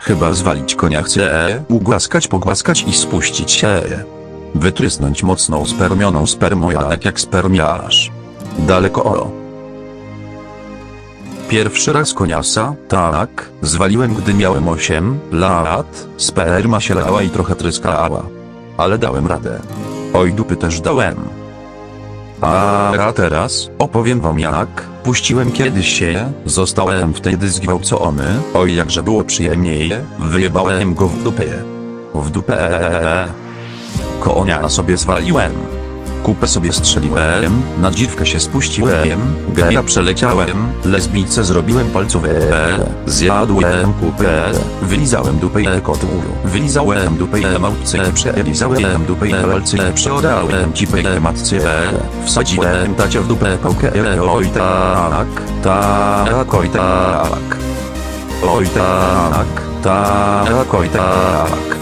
Chyba zwalić konia chce, ugłaskać, pogłaskać i spuścić się. Wytrysnąć mocną spermioną spermą jak jak spermiarz. Daleko o. Pierwszy raz koniasa, tak, zwaliłem gdy miałem 8 lat, sperma się lała i trochę tryskała. Ale dałem radę. Oj dupy też dałem. A teraz opowiem wam jak puściłem kiedyś się, zostałem wtedy zgwałcony, oj jakże było przyjemniej, wyjebałem go w dupę. W dupę. Konia sobie zwaliłem. Kupę sobie strzeliłem, na dziwkę się spuściłem, geja przeleciałem, lesbijce zrobiłem palcowe, zjadłem kupę, wylizałem dupę i kotu, wylizałem dupę małpce, przelizałem dupę i palce, przeodałem cipę matce, wsadziłem tacie w dupę pałkę, oj tak, tak, oj tak, oj tak, tak, oj tak.